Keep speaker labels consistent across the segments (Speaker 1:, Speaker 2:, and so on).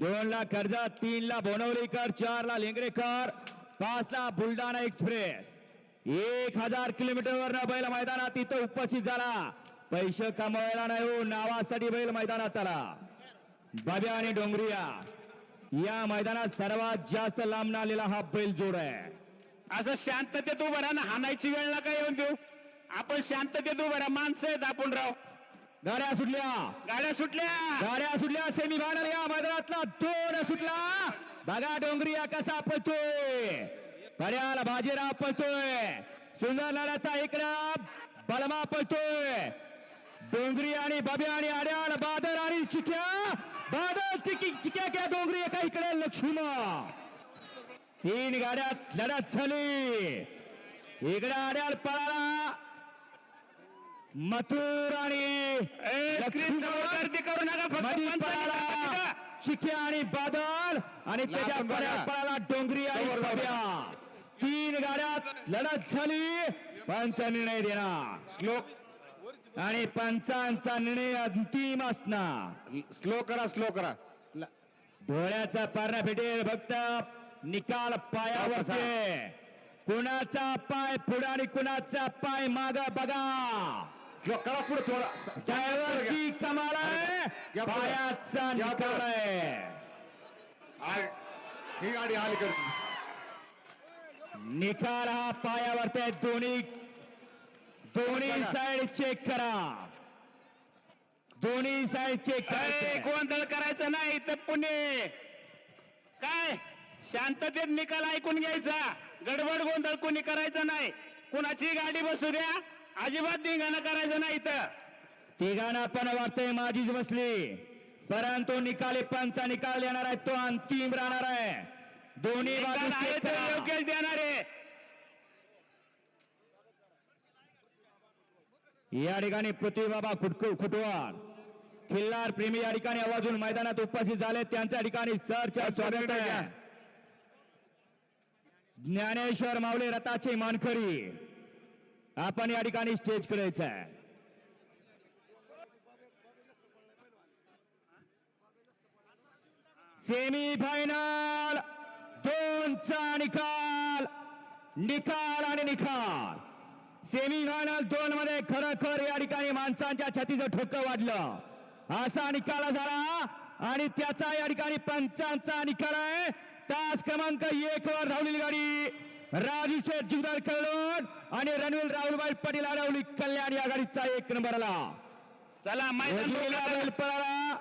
Speaker 1: दोन ला कर्जत तीन ला बोनवलीकर चार ला लेंगरेकर पाच ला बुलढाणा एक्सप्रेस. एक हजार किलोमीटर बैल मैदानात तिथं उपस्थित झाला. पैसे कमवायला नाही हो, नावासाठी बैल मैदानात आला. बाब्या आणि डोंगरिया या मैदानात सर्वात जास्त लांब आलेला हा बैल जोड आहे.
Speaker 2: असं शांततेत उभं राहा ना हाणायची वेळ नका येऊन देऊ. आपण शांततेत उभं राहा माणसं आहेत आपण राव.
Speaker 1: गाड्या सुटल्या.
Speaker 2: गाड्या सुटल्या.
Speaker 1: गाड्या सुटल्या सेमी फायनल या मैदानातला. दोन सुटला. बघा डोंगरिया कसा पळतोय. पर्याला बाजीराव पळतोय. सुंदर लढाचा इकडं बलमा पळतोय. डोंगरी आणि बाब्या आणि आड्याल बादल आणि चिक्या. बादल चिकी चिक्या क्या डोंगरी एका इकडे लक्ष्मण तीन गाड्यात लढत झाली. इकडे आड्याल पळाला. मथुर आणि.
Speaker 2: गर्दी करू नका फक्त.
Speaker 1: चिक्या आणि बादल आणि त्याच्या पळाला डोंगरी आणि तीन गाड्यात लढत झाली. पंच निर्णय देणार.
Speaker 3: श्लोक
Speaker 1: आणि पंचांचा निर्णय अंतिम असणार.
Speaker 3: स्लो करा स्लो करा.
Speaker 1: डोळ्याचा पारणा भेटेल फक्त. निकाल पायावरचे. कुणाचा पाय पुढे आणि कुणाचा पाय माग बघा.
Speaker 3: स्लो करा पुढे थोडा.
Speaker 1: ड्रायव्हरची कमाल आहे. पायाचा निकाल. आहे
Speaker 3: ही गाडी करते
Speaker 1: निकाल हा पायावरती आहे दोन्ही दोन्ही. साइड चेक करा दोन्ही साइड चेक करा
Speaker 2: गोंधळ करायचा नाही तर पुणे काय शांततेत निकाल ऐकून घ्यायचा गडबड गोंधळ कोणी करायचा नाही कुणाची गाडी बसू द्या अजिबात धिंगाणा करायचं नाही इथं.
Speaker 1: तिघांना पण वाटतंय माझीच बसली. परंतु निकाली पंचा निकाल येणार आहे तो अंतिम राहणार आहे. दोन्ही.
Speaker 2: योग्यच देणार आहे.
Speaker 1: या ठिकाणी पृथ्वीबाबा खुटकू खुटवार. खिल्लार प्रेमी या ठिकाणी आवाजून मैदानात उपस्थित झाले. त्यांच्या ठिकाणी सरच्या स्वागत आहे. ज्ञानेश्वर माऊले रथाचे मानकरी. आपण या ठिकाणी स्टेज करायचं आहे. सेमी फायनल दोनचा निकाल निकाल आणि निकाल सेमी फायनल दोन मध्ये खरोखर या ठिकाणी माणसांच्या छातीचं ठोकं वाढलं. असा निकाल झाला आणि त्याचा या ठिकाणी पंचांचा निकाल आहे. तास क्रमांक एक वर धावलेली गाडी. राजू शेठ जुगदार कल्लोड आणि रणवीर राहुलबाई पाटील अडवली कल्याण या गाडीचा एक नंबर आला
Speaker 2: चला मैदान.
Speaker 1: पळाला.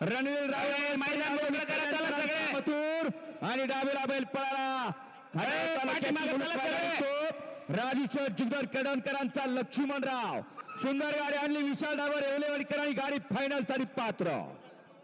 Speaker 1: रणवीर
Speaker 2: ए, मैदान.
Speaker 1: मथुर आणि डावीला बैल पळाला. राजेश्वर जुगदर कडणकरांचा लक्ष्मणराव. सुंदर गाडी आणली विशाल डावर येवलेवाडीकर आणि गाडी फायनलसाठी पात्र.